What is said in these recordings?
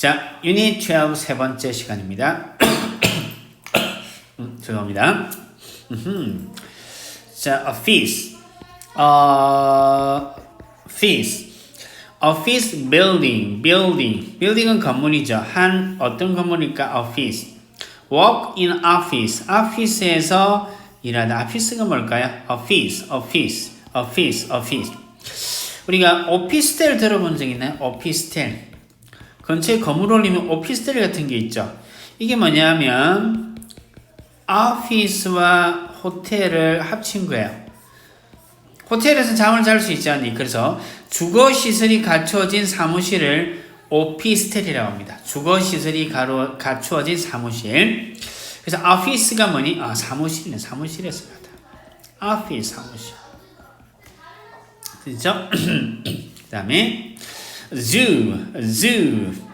자, 유닛 12 세 번째 시간입니다. 음, 죄송합니다. 음흠. 자, office. 어, office. office building, building. building은 건물이죠. 한 어떤 건물일까? office. work in office. office에서 일하다. office가 뭘까요? office, office, office, office. 우리가 오피스텔 들어본 적 있나요? 오피스텔. 근처에 건물 올리면 오피스텔 같은 게 있죠. 이게 뭐냐면 오피스와 호텔을 합친 거예요. 호텔에서 잠을 잘 수 있지 않니? 그래서 주거 시설이 갖춰진 사무실을 오피스텔이라고 합니다. 주거 시설이 가로, 갖추어진 사무실. 그래서 오피스가 뭐니? 아, 사무실이네. 사무실에서 가다. 오피스 사무실. 그죠? 그 다음에 zoo, zoo.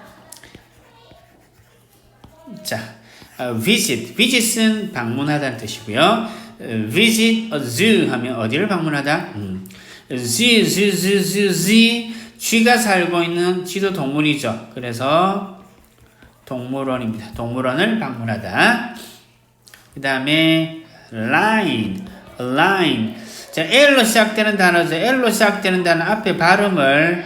Visit, visit은 방문하다는 뜻이고요. 어, visit a zoo 하면 어디를 방문하다? 음. zoo, zoo, zoo, zoo, zoo. 쥐가 살고 있는 쥐도 동물이죠. 그래서 동물원입니다. 동물원을 방문하다. 그 다음에 line, line. 자, L로 시작되는 단어죠. L로 시작되는 단어 앞에 발음을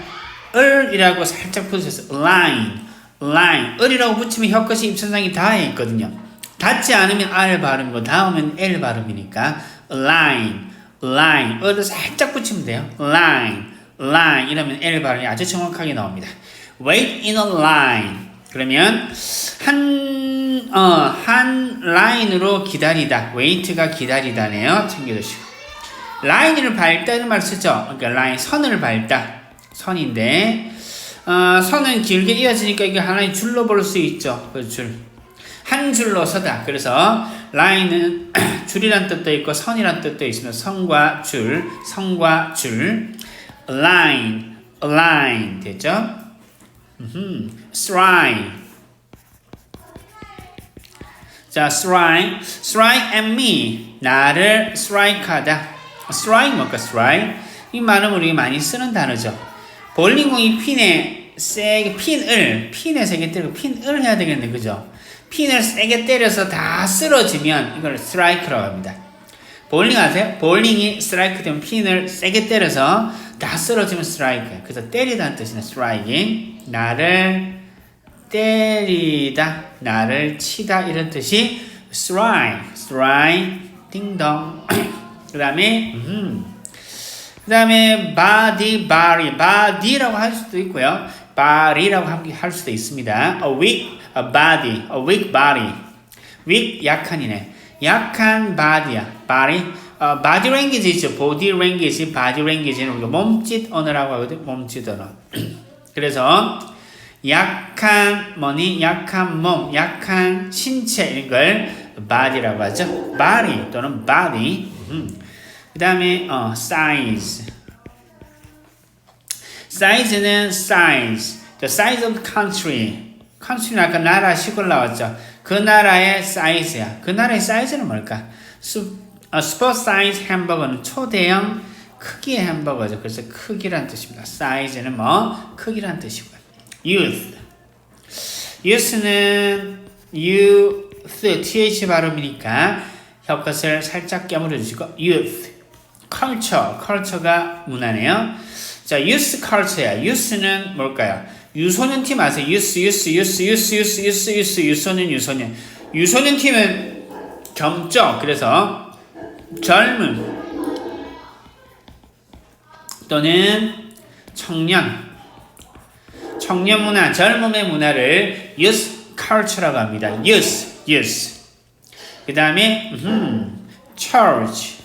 을이라고 살짝 붙여서 line, line. 을이라고 붙이면 혀끝이 입천상이 닿아 있거든요. 닿지 않으면 R 발음이고 닿으면 L 발음이니까 line, line. 을을 살짝 붙이면 돼요. line, line. 이러면 L 발음이 아주 정확하게 나옵니다. wait in a line. 그러면 한, 어, 한 라인으로 기다리다. wait가 기다리다네요. 챙겨주시고. 라인을 밟다는 말 쓰죠. 그러니까 라인, 선을 밟다. 선인데, 어, 선은 길게 이어지니까 이게 하나의 줄로 볼 수 있죠. 그 줄. 한 줄로 서다. 그래서 라인은 줄이란 뜻도 있고 선이란 뜻도 있으면 선과 줄, 선과 줄, line, align 되죠. 음흠. strike. 자, strike, strike at me. 나를 strike하다. strike 뭘까? strike. 이 말은 우리 많이 쓰는 단어죠. 볼링공이 핀에 세게 핀을 핀에 세게 때리고 핀을 해야 되겠네, 그죠? 핀을 세게 때려서 다 쓰러지면 이걸 스트라이크라고 합니다. 볼링 아세요? 볼링이 스트라이크 되면 핀을 세게 때려서 다 쓰러지면 스트라이크예요. 그래서 때리다는 뜻이네, 스트라이킹. 나를 때리다, 나를 치다 이런 뜻이 strike, strike, 띵동. 그 다음에 음. 그 다음에 body, body, body라고 할 수도 있고요. body라고 할 수도 있습니다. A weak body, a weak body. weak 약한이네. 약한 body야. body. 어, body language 있죠. body language, body language는 우리가 몸짓 언어라고 하거든. 몸짓 언어. 그래서 약한 뭐니? 약한 몸, 약한 신체 이런 걸 body라고 하죠. body 또는 body. 음. 그 다음에 어, size. size는 size. The size of country. country는 아까 나라 시골 나왔죠. 그 나라의 사이즈야. 그 나라의 사이즈는 뭘까? 수, 어, 슈퍼 사이즈 햄버거는 초대형 크기의 햄버거죠. 그래서 크기란 뜻입니다. 사이즈는 뭐 크기란 뜻이고요. youth. youth는 youth, th 발음이니까 혀끝을 살짝 깨물어 주시고 youth. Culture, culture가 문화네요. 자, youth culture야. youth는 뭘까요? 유소년 팀 아세요? 유스, 유스, 유스, 유스, 유스, 유스, 유스, 유소년, 유소년. 유소년 팀은 젊죠. 그래서 젊은 또는 청년, 청년 문화, 젊음의 문화를 youth culture라고 합니다. youth, youth. 그 다음에 음, church,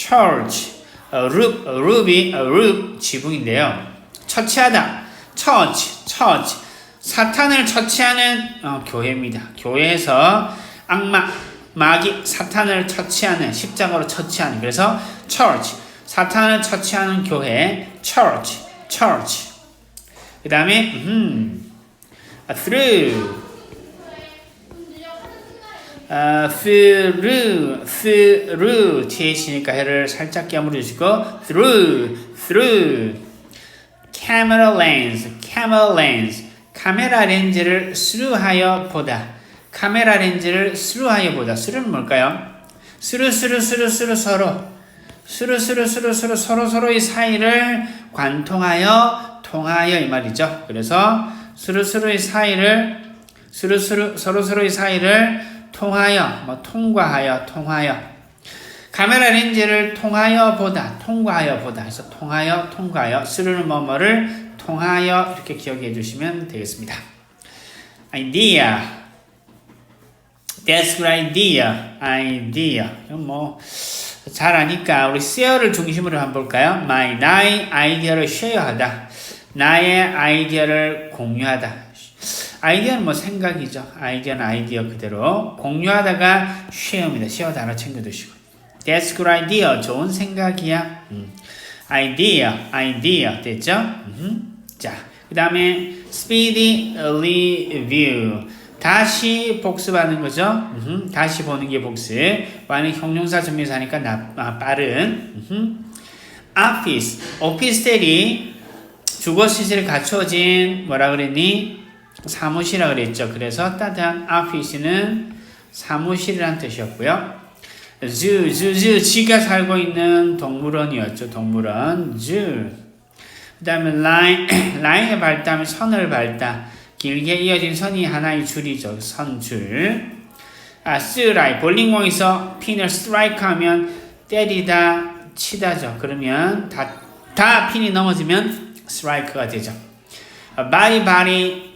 church, 어, roof, roof이 어, roof 지붕인데요. 처치하다, church, church. 사탄을 처치하는 어, 교회입니다. 교회에서 악마, 마귀, 사탄을 처치하는 십자가로 처치하는 그래서 church, 사탄을 처치하는 교회, church, church. 그 다음에 음, through, 어, through, through th니까 해를 살짝 깨물어 주시고 through, through. camera lens, camera lens. 카메라 렌즈를 스루하여 보다. 카메라 렌즈를 스루하여 보다. 스루는 뭘까요? 스루 스루 스루 스루 서로 스루 스루 스루 스루 서로 서로의 사이를 관통하여 통하여 이 말이죠. 그래서 스루 스루의 사이를 스루 스루 서로 서로의 사이를 통하여 뭐 통과하여 통하여 카메라 렌즈를 통하여 보다 통과하여 보다 해서 통하여 통과하여 스루는 뭐뭐를 통하여 이렇게 기억해 주시면 되겠습니다. idea That's idea. idea. 뭐, 잘 아니까 우리 share를 중심으로 한번 볼까요? my, 나의 아이디어를 share하다. 나의 아이디어를 공유하다. 아이디어는 뭐 생각이죠. 아이디어는 아이디어 그대로. 공유하다가 share입니다. share 단어 챙겨두시고. That's good idea. 좋은 생각이야. 음. idea, idea. 됐죠? 음. 자, 그 다음에 speedy review. 다시 복습하는 거죠. 음흠, 다시 보는 게 복습. 와는 형용사 전미사니까 나, 아, 빠른. 음흠. office, 오피스텔이 주거 시설이 갖춰진 뭐라 그랬니? 사무실이라 그랬죠. 그래서 따뜻한 office는 사무실이란 뜻이었고요. zoo, zoo, zoo, 쥐가 살고 있는 동물원이었죠. 동물원, zoo. 그 다음에 line, line을 밟다면 선을 밟다. 길게 이어진 선이 하나의 줄이죠. 선줄. 아, 스라이 볼링공에서 핀을 스트라이크 하면 때리다, 치다죠. 그러면 다, 다 핀이 넘어지면 스트라이크가 되죠. 아, 바리 바리. 아,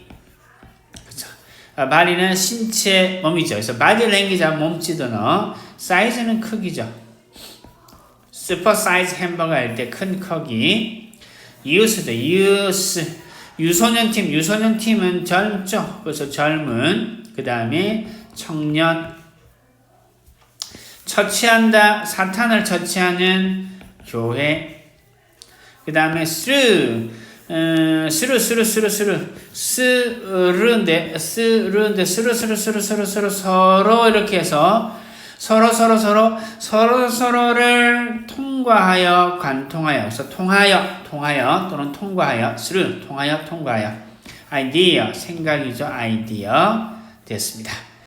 바리는 신체 몸이죠. 그래서 바디 랭귀지 몸짓 언어. 사이즈는 크기죠. 슈퍼 사이즈 햄버거 할 때 큰 크기. 유스도 유스. 유소년 팀, 유소년 팀은 젊죠. 그래서 젊은, 그 다음에 청년. 처치한다, 사탄을 처치하는 교회. 그 다음에 어, 스루, 스루, 스루, 스루, 스르인데, 스르인데, 스루, 스루, 스루, 스루, 스루, 서로 이렇게 해서 서로, 서로, 서로, 서로, 서로를 통과하여, 관통하여, 그래서 통하여, 통하여, 또는 통과하여, 스루, 통하여, 통과하여. 아이디어, 생각이죠, 아이디어. 됐습니다.